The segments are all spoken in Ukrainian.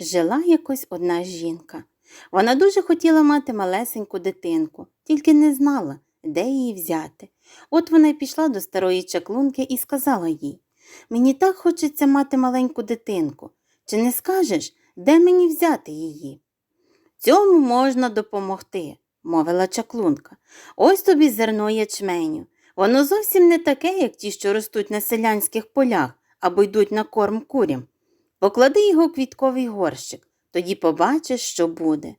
Жила якось одна жінка. Вона дуже хотіла мати малесеньку дитинку, тільки не знала, де її взяти. От вона й пішла до старої чаклунки і сказала їй Мені так хочеться мати маленьку дитинку. Чи не скажеш, де мені взяти її? Цьому можна допомогти, мовила чаклунка. Ось тобі зерно ячменю. Воно зовсім не таке, як ті, що ростуть на селянських полях або йдуть на корм курям. Поклади його у квітковий горщик, тоді побачиш, що буде.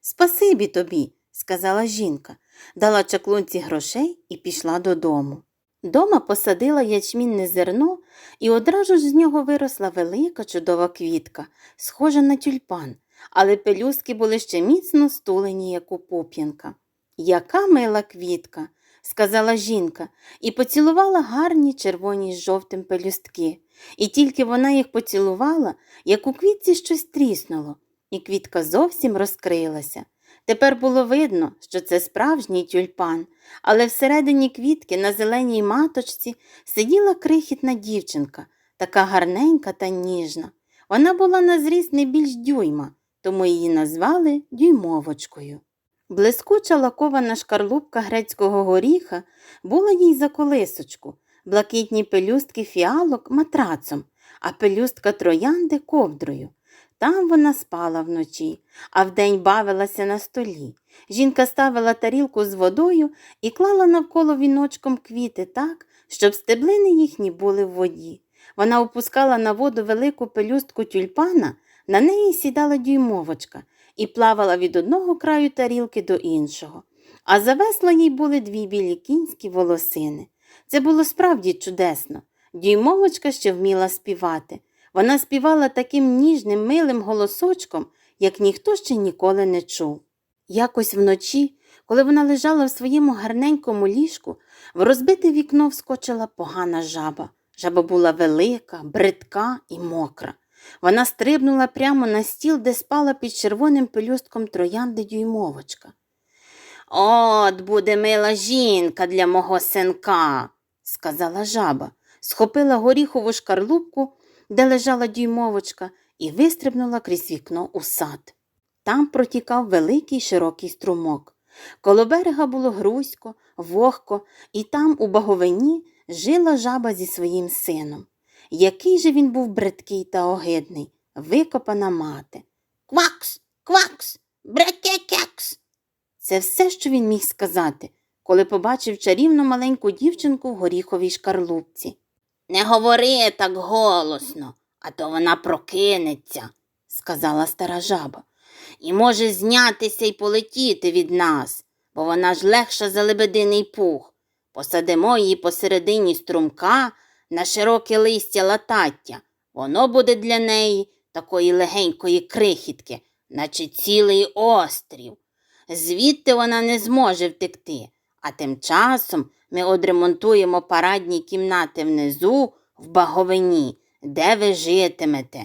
Спасибі тобі, сказала жінка, дала чаклунці грошей і пішла додому. Дома посадила ячмінне зерно, і одразу ж з нього виросла велика чудова квітка, схожа на тюльпан, але пелюстки були ще міцно стулені, як у пуп'янка. Яка мила квітка, сказала жінка, і поцілувала гарні червоні з жовтим пелюстки. І тільки вона їх поцілувала, як у квітці щось тріснуло, і квітка зовсім розкрилася. Тепер було видно, що це справжній тюльпан, але всередині квітки на зеленій маточці сиділа крихітна дівчинка, така гарненька та ніжна. Вона була на зріст не більш дюйма, тому її назвали дюймовочкою. Блискуча лакована шкарлупка грецького горіха була їй за колисочку, блакитні пелюстки фіалок матрацом, а пелюстка троянди ковдрою. Там вона спала вночі, а вдень бавилася на столі. Жінка ставила тарілку з водою і клала навколо віночком квіти так, щоб стеблини їхні були в воді. Вона опускала на воду велику пелюстку тюльпана, на неї сідала дюймовочка і плавала від одного краю тарілки до іншого. А за весла їй були дві білі кінські волосини. Це було справді чудесно. Дюймовочка ще вміла співати. Вона співала таким ніжним, милим голосочком, як ніхто ще ніколи не чув. Якось вночі, коли вона лежала в своєму гарненькому ліжку, в розбите вікно вскочила погана жаба. Жаба була велика, бридка і мокра. Вона стрибнула прямо на стіл, де спала під червоним пелюстком троянди дюймовочка. От буде мила жінка для мого синка, сказала жаба, схопила горіхову шкарлупку, де лежала дюймовочка, і вистрибнула крізь вікно у сад. Там протікав великий широкий струмок. Коло берега було грузько, вогко, і там, у баговині, жила жаба зі своїм сином. Який же він був бридкий та огидний, викопана мати. Квакс, квакс, брекекекс. Це все, що він міг сказати, коли побачив чарівну маленьку дівчинку в горіховій шкарлупці. Не говори так голосно, а то вона прокинеться, сказала стара жаба, і може знятися й полетіти від нас, бо вона ж легша за лебединий пух. Посадимо її посередині струмка на широке листя латаття. Воно буде для неї такої легенької крихітки, наче цілий острів. Звідти вона не зможе втекти, а тим часом ми одремонтуємо парадні кімнати внизу в баговині, де ви житимете.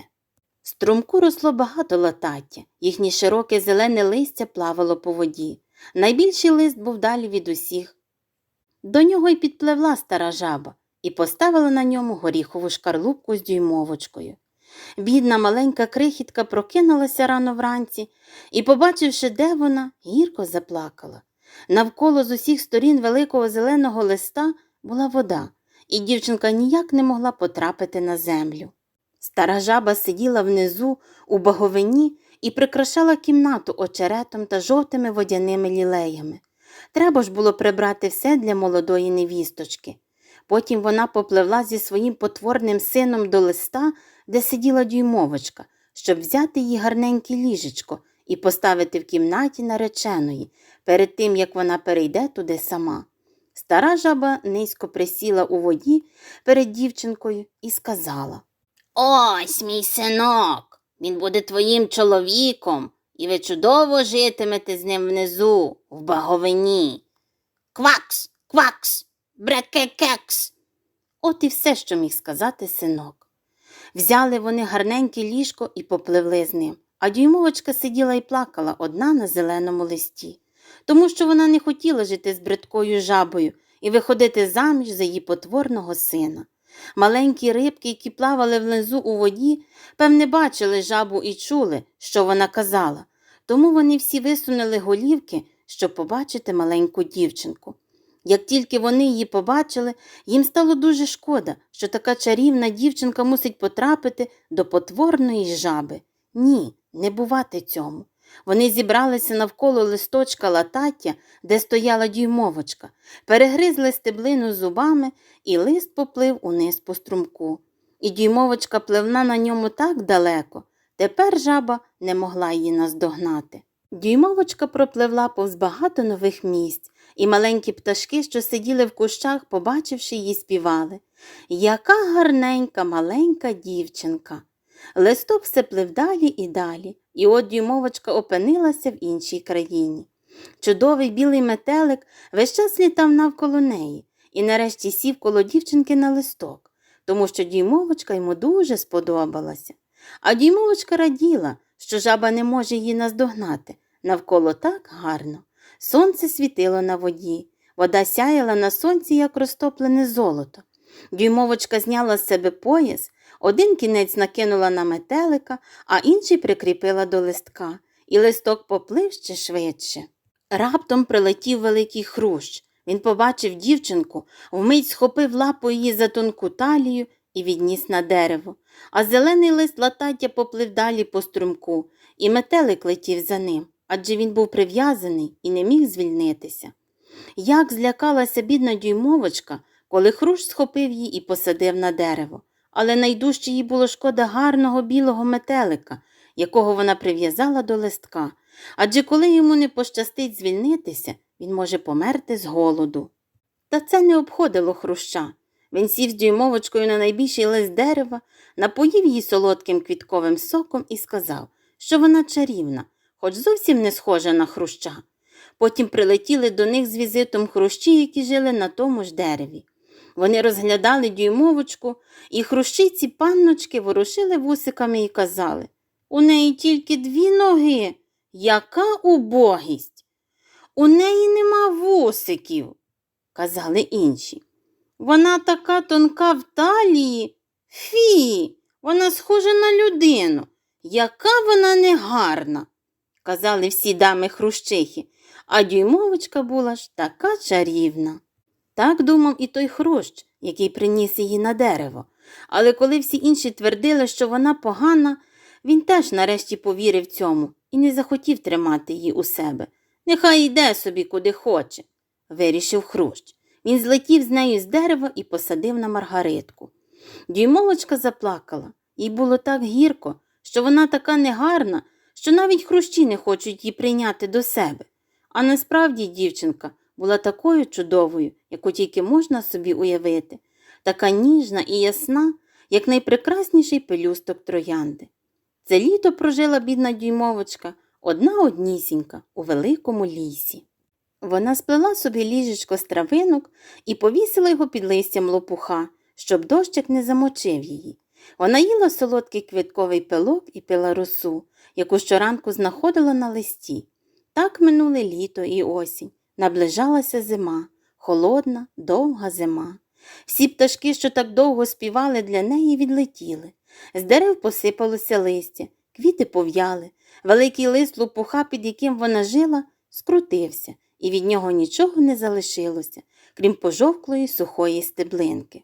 Струмку росло багато латаття, їхнє широке зелене листя плавало по воді. Найбільший лист був далі від усіх. До нього й підпливла стара жаба і поставила на ньому горіхову шкарлупку з дюймовочкою. Бідна маленька крихітка прокинулася рано вранці і, побачивши, де вона, гірко заплакала. Навколо з усіх сторін великого зеленого листа була вода, і дівчинка ніяк не могла потрапити на землю. Стара жаба сиділа внизу у баговині і прикрашала кімнату очеретом та жовтими водяними лілеями. Треба ж було прибрати все для молодої невісточки. Потім вона попливла зі своїм потворним сином до листа, де сиділа дюймовочка, щоб взяти її гарненьке ліжечко і поставити в кімнаті нареченої, перед тим як вона перейде туди сама. Стара жаба низько присіла у воді перед дівчинкою і сказала Ось мій синок, він буде твоїм чоловіком, і ви чудово житимете з ним внизу, в баговині. Квакс, квакс, брекекекс. От і все, що міг сказати синок. Взяли вони гарненьке ліжко і попливли з ним, а дюймовочка сиділа і плакала одна на зеленому листі, тому що вона не хотіла жити з бридкою жабою і виходити заміж за її потворного сина. Маленькі рибки, які плавали внизу у воді, певне, бачили жабу і чули, що вона казала, тому вони всі висунули голівки, щоб побачити маленьку дівчинку. Як тільки вони її побачили, їм стало дуже шкода, що така чарівна дівчинка мусить потрапити до потворної жаби. Ні, не бувати цьому. Вони зібралися навколо листочка латаття, де стояла дюймовочка, перегризли стеблину зубами, і лист поплив униз по струмку. І дюймовочка пливла на ньому так далеко. Тепер жаба не могла її наздогнати. Дюймовочка пропливла повз багато нових місць, і маленькі пташки, що сиділи в кущах, побачивши її, співали. Яка гарненька маленька дівчинка. Листок все плив далі і далі, і от дюймовочка опинилася в іншій країні. Чудовий білий метелик весь час літав навколо неї і нарешті сів коло дівчинки на листок, тому що дюймовочка йому дуже сподобалася. А дюймовочка раділа, що жаба не може її наздогнати. Навколо так гарно. Сонце світило на воді, вода сяяла на сонці, як розтоплене золото. Дюймовочка зняла з себе пояс, один кінець накинула на метелика, а інший прикріпила до листка, і листок поплив ще швидше. Раптом прилетів великий хрущ. Він побачив дівчинку, вмить схопив лапу її за тонку талію і відніс на дерево, а зелений лист латаття поплив далі по струмку, і метелик летів за ним, адже він був прив'язаний і не міг звільнитися. Як злякалася бідна дюймовочка, коли хрущ схопив її і посадив на дерево, але найдужче їй було шкода гарного білого метелика, якого вона прив'язала до листка, адже коли йому не пощастить звільнитися, він може померти з голоду. Та це не обходило хруща. Він сів з дюймовочкою на найбільший лист дерева, напоїв її солодким квітковим соком і сказав, що вона чарівна, хоч зовсім не схожа на хруща. Потім прилетіли до них з візитом хрущі, які жили на тому ж дереві. Вони розглядали дюймовочку, і хрущиці панночки ворушили вусиками і казали У неї тільки дві ноги. Яка убогість? У неї нема вусиків, казали інші. Вона така тонка в талії. Фі, вона схожа на людину. Яка вона негарна, казали всі дами хрущихи, а дюймовочка була ж така чарівна. Так думав і той хрущ, який приніс її на дерево. Але коли всі інші твердили, що вона погана, він теж нарешті повірив цьому і не захотів тримати її у себе. Нехай йде собі куди хоче, вирішив хрущ. Він злетів з нею з дерева і посадив на маргаритку. Дюймовочка заплакала, їй було так гірко, що вона така негарна, що навіть хрущі не хочуть її прийняти до себе. А насправді дівчинка була такою чудовою, яку тільки можна собі уявити, така ніжна і ясна, як найпрекрасніший пелюсток троянди. Це літо прожила бідна дюймовочка, одна однісінька у великому лісі. Вона сплела собі ліжечко з травинок і повісила його під листям лопуха, щоб дощик не замочив її. Вона їла солодкий квітковий пилок і пила росу, яку щоранку знаходила на листі. Так минуле літо і осінь. Наближалася зима, холодна, довга зима. Всі пташки, що так довго співали для неї, відлетіли. З дерев посипалося листя, квіти пов'яли. Великий лист лопуха, під яким вона жила, скрутився, і від нього нічого не залишилося, крім пожовклої сухої стеблинки.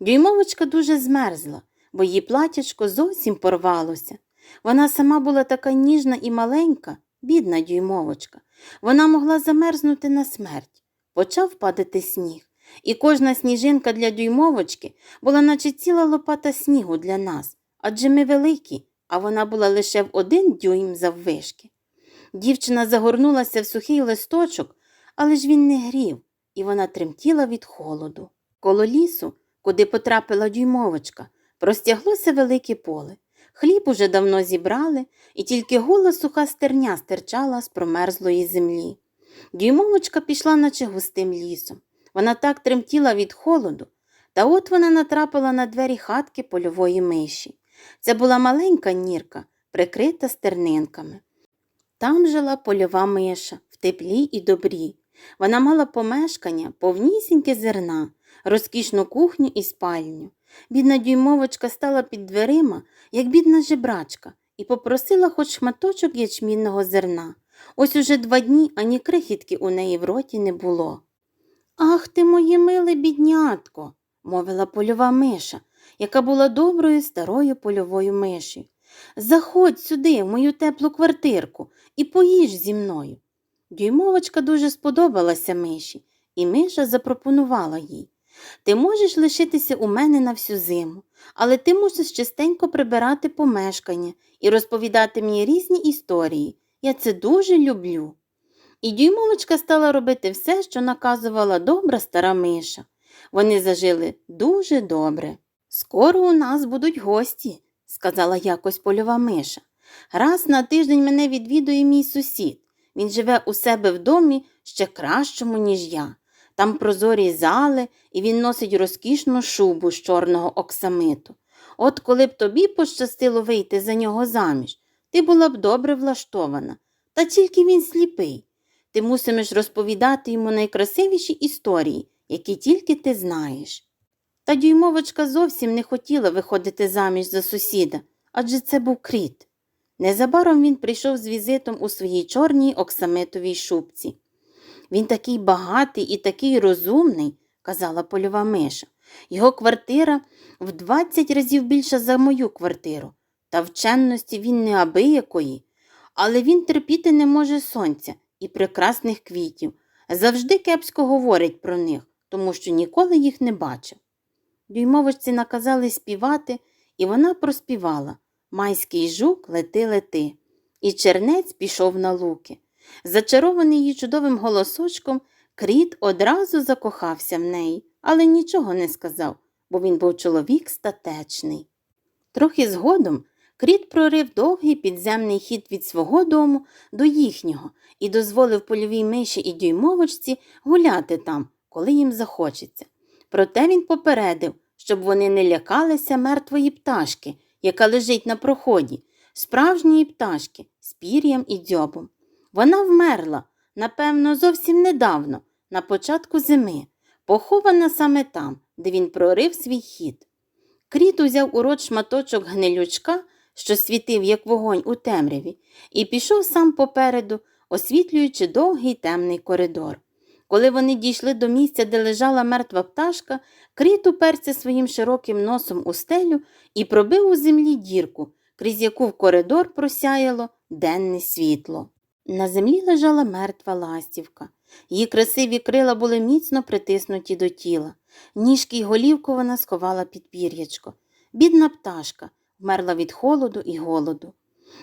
Дюймовочка дуже змерзла, бо її платячко зовсім порвалося. Вона сама була така ніжна і маленька, бідна дюймовочка. Вона могла замерзнути на смерть. Почав падати сніг, і кожна сніжинка для дюймовочки була, наче ціла лопата снігу для нас, адже ми великі, а вона була лише в один дюйм заввишки. Дівчина загорнулася в сухий листочок, але ж він не грів, і вона тремтіла від холоду. Коло лісу, куди потрапила дюймовочка, простяглося велике поле. Хліб уже давно зібрали, і тільки гола суха стерня стирчала з промерзлої землі. Дюймовочка пішла, наче густим лісом. Вона так тремтіла від холоду, та от вона натрапила на двері хатки польової миші. Це була маленька нірка, прикрита стернинками. Там жила польова миша в теплі і добрі. Вона мала помешкання, повнісіньке зерна, розкішну кухню і спальню. Бідна дюймовочка стала під дверима, як бідна жебрачка, і попросила хоч шматочок ячмінного зерна. Ось уже два дні ані крихітки у неї в роті не було. Ах ти, моє миле біднятко, мовила польова миша, яка була доброю старою польовою мишею. Заходь сюди, в мою теплу квартирку, і поїж зі мною. Дюймовочка дуже сподобалася миші, і миша запропонувала їй. Ти можеш лишитися у мене на всю зиму, але ти мусиш частенько прибирати помешкання і розповідати мені різні історії. Я це дуже люблю. І дюймовочка стала робити все, що наказувала добра стара миша. Вони зажили дуже добре. Скоро у нас будуть гості, сказала якось польова миша. Раз на тиждень мене відвідує мій сусід. Він живе у себе в домі ще кращому, ніж я. Там прозорі зали, і він носить розкішну шубу з чорного оксамиту. От коли б тобі пощастило вийти за нього заміж, ти була б добре влаштована. Та тільки він сліпий. Ти мусимеш розповідати йому найкрасивіші історії, які тільки ти знаєш. Та дюймовочка зовсім не хотіла виходити заміж за сусіда, адже це був кріт. Незабаром він прийшов з візитом у своїй чорній оксамитовій шубці. Він такий багатий і такий розумний, казала польова миша. Його квартира в двадцять разів більша за мою квартиру, та вченості він неабиякої, але він терпіти не може сонця і прекрасних квітів, завжди кепсько говорить про них, тому що ніколи їх не бачив. Дюймовочці наказали співати, і вона проспівала Майський жук лети лети. І чернець пішов на луки. Зачарований її чудовим голосочком, кріт одразу закохався в неї, але нічого не сказав, бо він був чоловік статечний. Трохи згодом кріт прорив довгий підземний хід від свого дому до їхнього і дозволив польовій миші і дюймовочці гуляти там, коли їм захочеться. Проте він попередив, щоб вони не лякалися мертвої пташки, яка лежить на проході, справжньої пташки з пір'ям і дзьобом. Вона вмерла, напевно, зовсім недавно, на початку зими, похована саме там, де він прорив свій хід. Кріт узяв у рот шматочок гнилючка, що світив, як вогонь у темряві, і пішов сам попереду, освітлюючи довгий темний коридор. Коли вони дійшли до місця, де лежала мертва пташка, кріт уперся своїм широким носом у стелю і пробив у землі дірку, крізь яку в коридор просяяло денне світло. На землі лежала мертва ластівка. Її красиві крила були міцно притиснуті до тіла. Ніжки й голівку вона сховала під пір'ячко. Бідна пташка вмерла від холоду і голоду.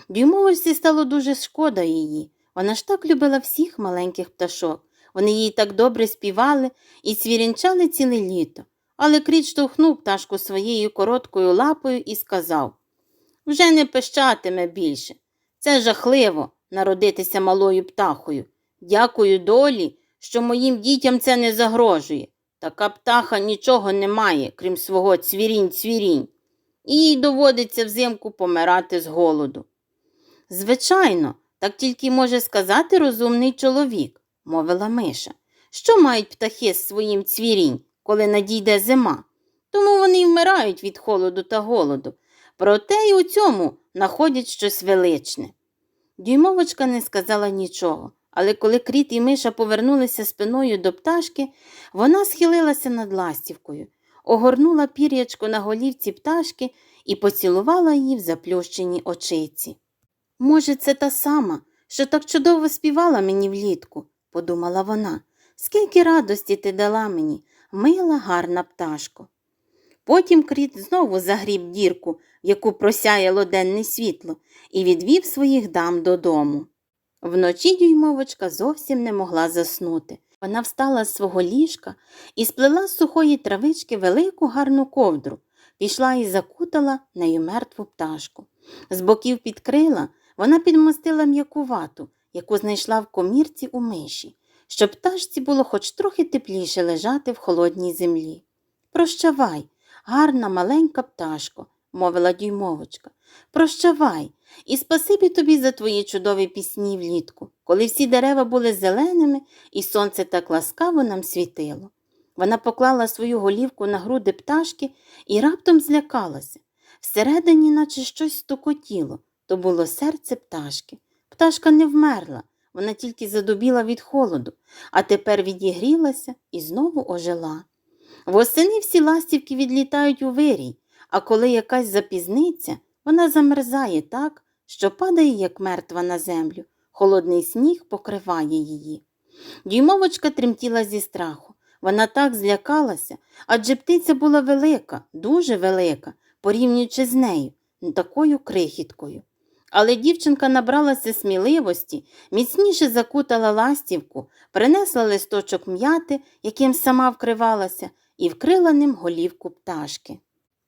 Дюймовості стало дуже шкода її. Вона ж так любила всіх маленьких пташок. Вони їй так добре співали і цвірінчали ціле літо. Але кріт штовхнув пташку своєю короткою лапою і сказав Вже не пищатиме більше. Це жахливо народитися малою птахою. Дякую долі, що моїм дітям це не загрожує. Така птаха нічого не має, крім свого цвірінь-цвірінь, і їй доводиться взимку помирати з голоду. Звичайно, так тільки може сказати розумний чоловік, мовила Миша. Що мають птахи з своїм цвірінь, коли надійде зима? Тому вони вмирають від холоду та голоду. Проте й у цьому находять щось величне. Дюймовочка не сказала нічого, але коли кріт і миша повернулися спиною до пташки, вона схилилася над ластівкою, огорнула пір'ячко на голівці пташки і поцілувала її в заплющені очиці. Може, це та сама, що так чудово співала мені влітку, подумала вона. Скільки радості ти дала мені, мила гарна пташко. Потім кріт знову загріб дірку, яку просяяло денне світло, і відвів своїх дам додому. Вночі дюймовочка зовсім не могла заснути. Вона встала з свого ліжка і сплела з сухої травички велику гарну ковдру, пішла і закутала нею мертву пташку. З боків під крила вона підмостила м'яку вату, яку знайшла в комірці у миші, щоб пташці було хоч трохи тепліше лежати в холодній землі. Прощавай, гарна маленька пташко, мовила дюймовочка. Прощавай, і спасибі тобі за твої чудові пісні влітку, коли всі дерева були зеленими і сонце так ласкаво нам світило. Вона поклала свою голівку на груди пташки і раптом злякалася. Всередині, наче щось стукотіло, то було серце пташки. Пташка не вмерла, вона тільки задубіла від холоду, а тепер відігрілася і знову ожила. Восени всі ластівки відлітають у вирій, а коли якась запізниться, вона замерзає так, що падає, як мертва на землю. Холодний сніг покриває її. Дюймовочка тремтіла зі страху. Вона так злякалася, адже птиця була велика, дуже велика, порівнюючи з нею, такою крихіткою. Але дівчинка набралася сміливості, міцніше закутала ластівку, принесла листочок м'яти, яким сама вкривалася, і вкрила ним голівку пташки.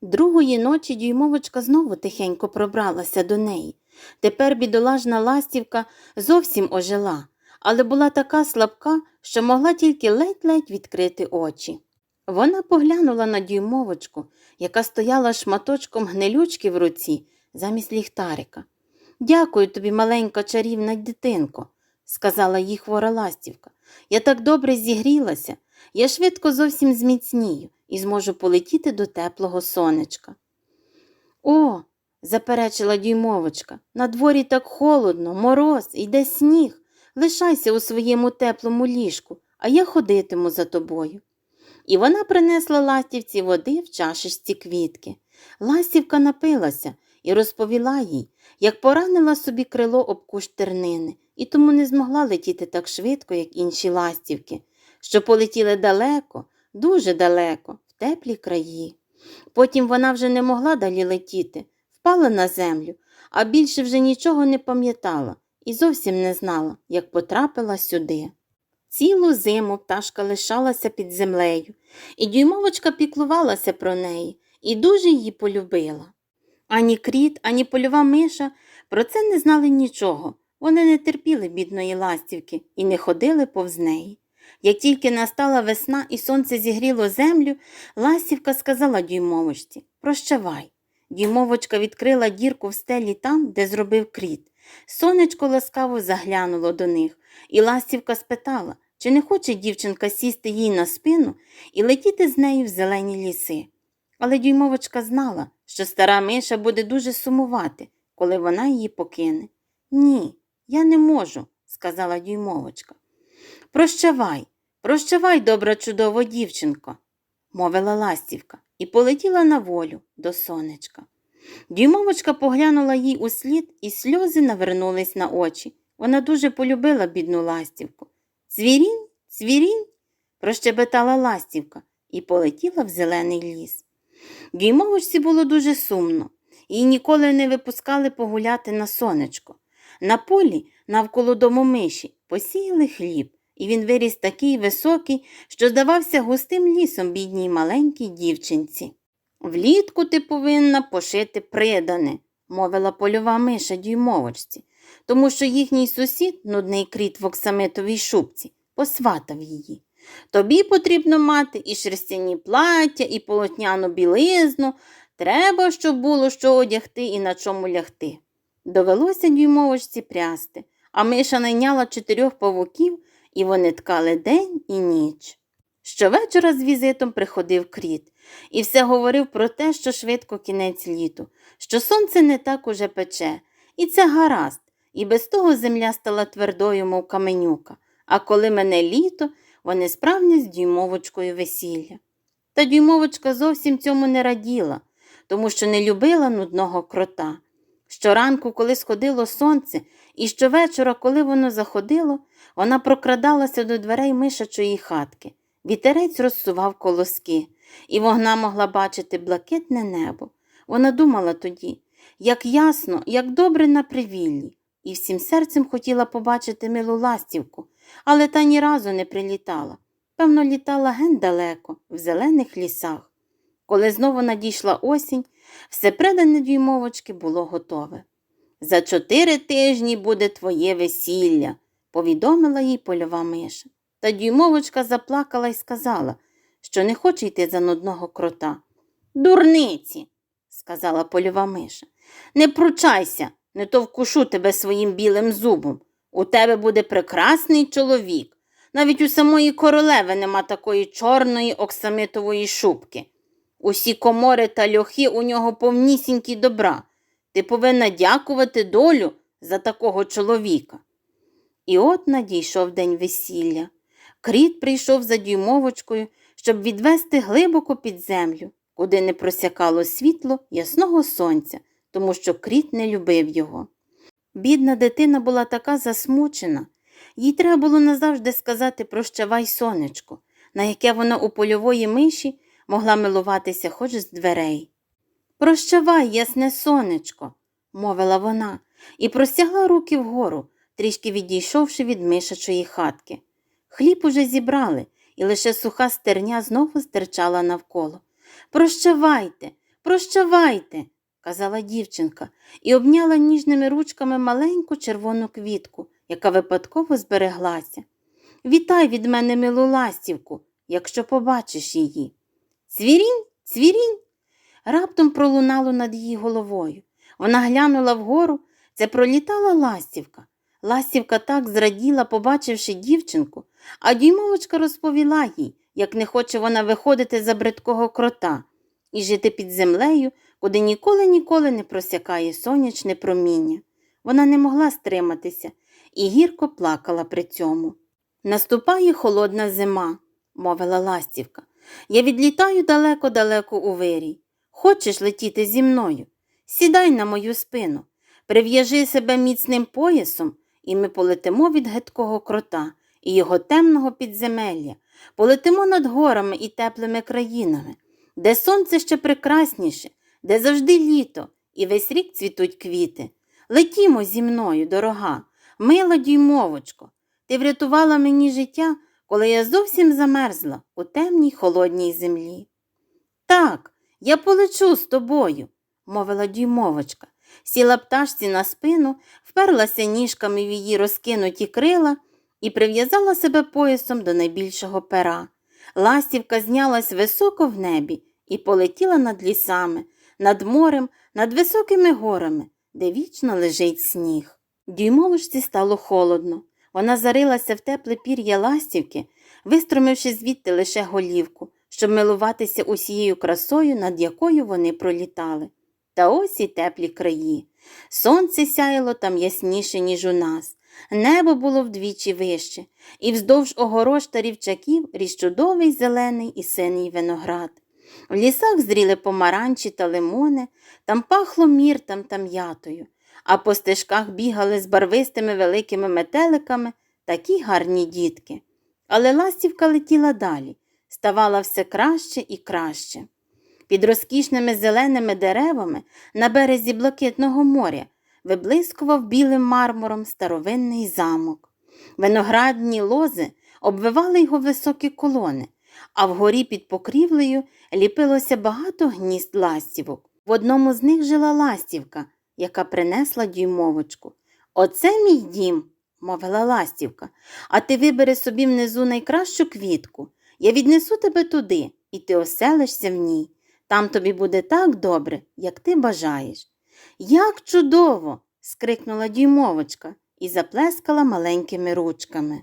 Другої ночі дюймовочка знову тихенько пробралася до неї. Тепер бідолажна ластівка зовсім ожила, але була така слабка, що могла тільки ледь-ледь відкрити очі. Вона поглянула на дюймовочку, яка стояла шматочком гнилючки в руці замість ліхтарика. Дякую тобі, маленька чарівна дитинко, сказала їй хвора ластівка. Я так добре зігрілася, я швидко зовсім зміцнію і зможу полетіти до теплого сонечка. О, заперечила дюймовочка, на дворі так холодно, мороз, йде сніг. Лишайся у своєму теплому ліжку, а я ходитиму за тобою. І вона принесла ластівці води в чашечці квітки. Ластівка напилася і розповіла їй, як поранила собі крило об кущ тернини, і тому не змогла летіти так швидко, як інші ластівки, що полетіли далеко, дуже далеко, в теплі краї. Потім вона вже не могла далі летіти, впала на землю, а більше вже нічого не пам'ятала і зовсім не знала, як потрапила сюди. Цілу зиму пташка лишалася під землею, і дюймовочка піклувалася про неї і дуже її полюбила. Ані кріт, ані польова миша про це не знали нічого. Вони не терпіли бідної ластівки і не ходили повз неї. Як тільки настала весна і сонце зігріло землю, ластівка сказала дюймовочці Прощавай. Дюймовочка відкрила дірку в стелі там, де зробив кріт. Сонечко ласкаво заглянуло до них, і ластівка спитала, чи не хоче дівчинка сісти їй на спину і летіти з нею в зелені ліси. Але дюймовочка знала, що стара миша буде дуже сумувати, коли вона її покине. Ні, я не можу, сказала дюймовочка. Прощавай, прощавай, добра чудова дівчинко, мовила ластівка і полетіла на волю до сонечка. Дюймовочка поглянула їй у слід, і сльози навернулись на очі. Вона дуже полюбила бідну ластівку. Цвірінь, цвірінь, прощебетала ластівка і полетіла в зелений ліс. Дюймовочці було дуже сумно, її ніколи не випускали погуляти на сонечко. На полі, навколо дому миші, посіяли хліб, і він виріс такий високий, що здавався густим лісом бідній маленькій дівчинці. Влітку ти повинна пошити придане, мовила польова миша дюймовочці, тому що їхній сусід, нудний кріт в оксамитовій шубці, посватав її. Тобі потрібно мати і шерстяні плаття, і полотняну білизну. Треба, щоб було що одягти і на чому лягти. Довелося дюймовочці прясти, а миша найняла чотирьох павуків, і вони ткали день і ніч. Щовечора з візитом приходив кріт і все говорив про те, що швидко кінець літу, що сонце не так уже пече, і це гаразд, і без того земля стала твердою, мов каменюка, а коли мене літо, вони справні з дюймовочкою весілля. Та дюймовочка зовсім цьому не раділа, тому що не любила нудного крота. Щоранку, коли сходило сонце, і щовечора, коли воно заходило, вона прокрадалася до дверей мишачої хатки. Вітерець розсував колоски, і вона могла бачити блакитне небо. Вона думала тоді, як ясно, як добре на привіллі, і всім серцем хотіла побачити милу ластівку, але та ні разу не прилітала. Певно, літала ген далеко, в зелених лісах. Коли знову надійшла осінь, все предане дюймовочки було готове. За чотири тижні буде твоє весілля, повідомила їй польова миша. Та дюймовочка заплакала і сказала, що не хоче йти за нудного крота. Дурниці, сказала польова миша. Не пручайся, не то вкушу тебе своїм білим зубом. У тебе буде прекрасний чоловік. Навіть у самої королеви нема такої чорної оксамитової шубки. Усі комори та льохи у нього повнісінькі добра. Ти повинна дякувати долю за такого чоловіка. І от надійшов день весілля. Кріт прийшов за дюймовочкою, щоб відвести глибоко під землю, куди не просякало світло ясного сонця, тому що кріт не любив його. Бідна дитина була така засмучена. Їй треба було назавжди сказати прощавай, сонечко, на яке вона у польової миші могла милуватися хоч з дверей. Прощавай, ясне сонечко, мовила вона, і простягла руки вгору, трішки відійшовши від мишачої хатки. Хліб уже зібрали, і лише суха стерня знову стирчала навколо. Прощавайте, прощавайте, казала дівчинка і обняла ніжними ручками маленьку червону квітку, яка випадково збереглася. Вітай від мене милу ластівку, якщо побачиш її. Цвірінь, цвірінь. Раптом пролунало над її головою. Вона глянула вгору, це пролітала ластівка. Ластівка так зраділа, побачивши дівчинку, а дюймовочка розповіла їй, як не хоче вона виходити за бридкого крота і жити під землею, куди ніколи ніколи не просякає сонячне проміння. Вона не могла стриматися і гірко плакала при цьому. Наступає холодна зима, мовила ластівка. Я відлітаю далеко-далеко у вирій. Хочеш летіти зі мною? Сідай на мою спину, прив'яжи себе міцним поясом, і ми полетимо від гидкого крота і його темного підземелля, полетимо над горами і теплими країнами, де сонце ще прекрасніше, де завжди літо, і весь рік цвітуть квіти. Летімо зі мною, дорога, мила дюймовочко. Ти врятувала мені життя, коли я зовсім замерзла у темній холодній землі. Так, я полечу з тобою, мовила дюймовочка, сіла пташці на спину, вперлася ніжками в її розкинуті крила і прив'язала себе поясом до найбільшого пера. Ластівка знялась високо в небі і полетіла над лісами, над морем, над високими горами, де вічно лежить сніг. Дюймовочці стало холодно. Вона зарилася в тепле пір'я ластівки, вистромивши звідти лише голівку, щоб милуватися усією красою, над якою вони пролітали. Та ось і теплі краї. Сонце сяяло там ясніше, ніж у нас. Небо було вдвічі вище, і вздовж огорож та рівчаків ріс чудовий зелений і синій виноград. В лісах зріли помаранчі та лимони, там пахло міртом та м'ятою, а по стежках бігали з барвистими великими метеликами такі гарні дітки. Але ластівка летіла далі, ставала все краще і краще. Під розкішними зеленими деревами на березі блакитного моря виблискував білим мармуром старовинний замок. Виноградні лози обвивали його високі колони, а вгорі під покрівлею ліпилося багато гнізд ластівок. В одному з них жила ластівка, яка принесла дюймовочку. Оце мій дім, мовила ластівка, а ти вибери собі внизу найкращу квітку. Я віднесу тебе туди, і ти оселишся в ній. Там тобі буде так добре, як ти бажаєш. Як чудово! скрикнула дюймовочка і заплескала маленькими ручками.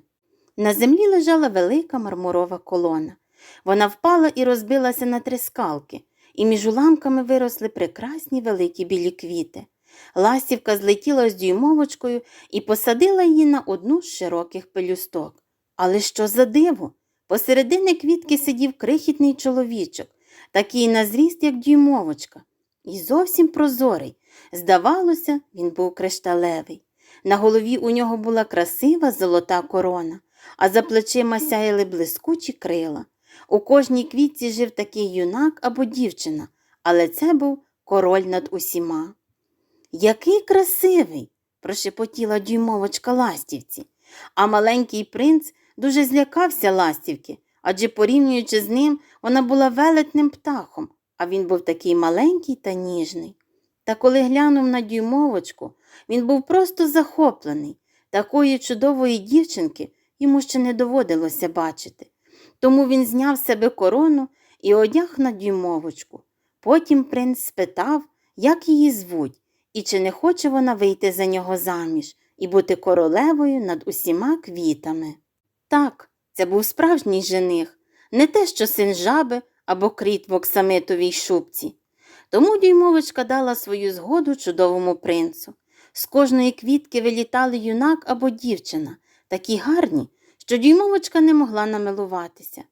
На землі лежала велика мармурова колона. Вона впала і розбилася на три скалки, і між уламками виросли прекрасні великі білі квіти. Ластівка злетіла з дюймовочкою і посадила її на одну з широких пелюсток. Але що за диво? Посередині квітки сидів крихітний чоловічок, такий на зріст, як дюймовочка, і зовсім прозорий. Здавалося, він був кришталевий. На голові у нього була красива золота корона, а за плечима сяяли блискучі крила. У кожній квітці жив такий юнак або дівчина, але це був король над усіма. Який красивий, прошепотіла дюймовочка ластівці, а маленький принц дуже злякався ластівки, адже, порівнюючи з ним, вона була велетним птахом, а він був такий маленький та ніжний. Та коли глянув на дюймовочку, він був просто захоплений. Такої чудової дівчинки йому ще не доводилося бачити. Тому він зняв себе корону і одяг на дюймовочку. Потім принц спитав, як її звуть, і чи не хоче вона вийти за нього заміж і бути королевою над усіма квітами. Так, Це був справжній жених, не те, що син жаби або кріт в оксамитовій шубці. Тому дюймовочка дала свою згоду чудовому принцу. З кожної квітки вилітали юнак або дівчина, такі гарні, що дюймовочка не могла намилуватися.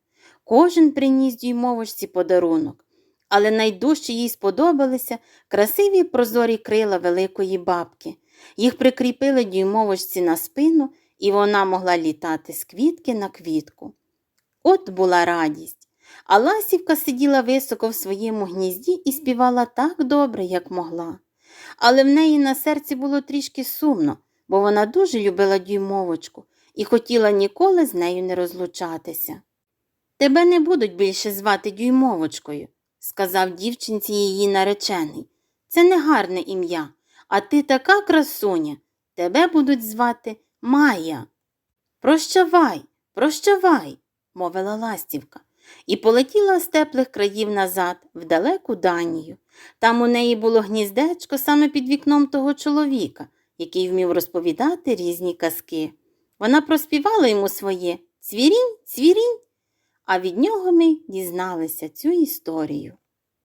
Кожен приніс дюймовочці подарунок, але найдужче їй сподобалися красиві прозорі крила великої бабки. Їх прикріпили дюймовочці на спину, і вона могла літати з квітки на квітку. От була радість. А ласівка сиділа високо в своєму гнізді і співала так добре, як могла. Але в неї на серці було трішки сумно, бо вона дуже любила дюймовочку і хотіла ніколи з нею не розлучатися. Тебе не будуть більше звати дюймовочкою, сказав дівчинці її наречений. Це не гарне ім'я, а ти така красуня. Тебе будуть звати Майя. Прощавай, прощавай, мовила ластівка, і полетіла з теплих країв назад, в далеку Данію. Там у неї було гніздечко саме під вікном того чоловіка, який вмів розповідати різні казки. Вона проспівала йому своє цвірінь, цвірінь, а від нього ми дізналися цю історію.